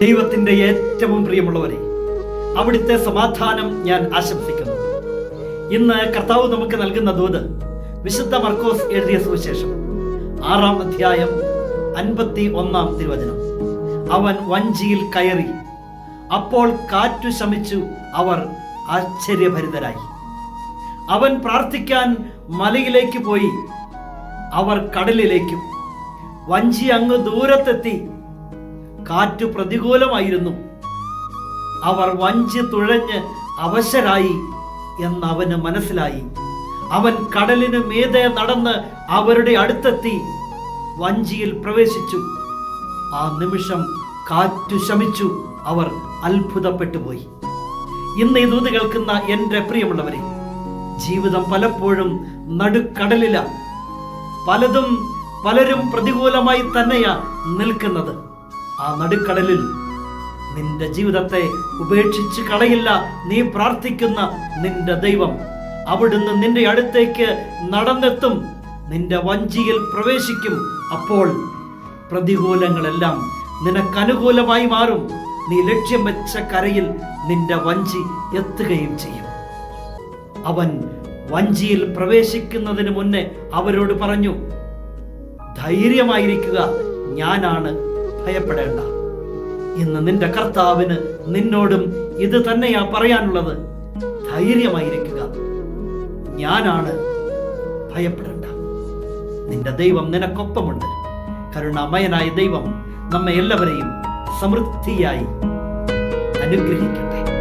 ദൈവത്തിന്റെ ഏറ്റവും പ്രിയമുള്ളവരെ അവിടുത്തെ സമാധാനം ഞാൻ ആശംസിക്കുന്നു. ഇന്ന് കർത്താവ് നമുക്ക് നൽകുന്ന ദൂത് വിശുദ്ധ മർക്കോസ് എഴുതിയ സുവിശേഷം ആറാം അധ്യായം അൻപത്തി ഒന്നാം തിരുവചനം. അവൻ വഞ്ചിയിൽ കയറി അപ്പോൾ കാറ്റു ശമിച്ചു അവർ ആശ്ചര്യഭരിതരായി. അവൻ പ്രാർത്ഥിക്കാൻ മലയിലേക്ക് പോയി അവർ കടലിലേക്കും വഞ്ചി അങ്ങ് ദൂരത്തെത്തി കാറ്റു പ്രതികൂലമായിരുന്നു. അവർ വഞ്ചി തുഴഞ്ഞ് അവശരായി എന്ന് അവന് മനസ്സിലായി. അവൻ കടലിന് മീതെ നടന്ന് അവരുടെ അടുത്തെത്തി. വഞ്ചിയിൽ പ്രവേശിച്ചു. ആ നിമിഷം കാറ്റു ശമിച്ചു. അവർ അത്ഭുതപ്പെട്ടു പോയി. ഇന്ന് ഈ ദൂത് കേൾക്കുന്ന എന്റെ പ്രിയമുള്ളവരെ ജീവിതം പലപ്പോഴും നടുക്കടലില. പലതും പലരും പ്രതികൂലമായി തന്നെയാ നിൽക്കുന്നത്. ആ നടുക്കടലിൽ നിന്റെ ജീവിതത്തെ ഉപേക്ഷിച്ച് കളയില്ല. നീ പ്രാർത്ഥിക്കുന്ന നിന്റെ ദൈവം അവിടുന്ന് നിന്റെ അടുത്തേക്ക് നടന്നെത്തും. നിന്റെ വഞ്ചിയിൽ പ്രവേശിക്കും. അപ്പോൾ പ്രതികൂലങ്ങളെല്ലാം നിനക്കനുകൂലമായി മാറും. നീ ലക്ഷ്യം വെച്ച കരയിൽ നിന്റെ വഞ്ചി എത്തുകയും ചെയ്യും. അവൻ വഞ്ചിയിൽ പ്രവേശിക്കുന്നതിന് മുന്നേ അവരോട് പറഞ്ഞു ധൈര്യമായിരിക്കുക. ഞാനാണ് ഭയപ്പെടേണ്ട. ഇന്ന് നിന്റെ കർത്താവിന് നിന്നോടും ഇത് തന്നെയാ പറയാനുള്ളത്. ധൈര്യമായിരിക്കുക. ഞാനാണ് ഭയപ്പെടേണ്ട. നിന്റെ ദൈവം നിനക്കൊപ്പമുണ്ട്. കരുണാമയനായ ദൈവം നമ്മെ എല്ലാവരെയും സമൃദ്ധിയായി അനുഗ്രഹിക്കട്ടെ.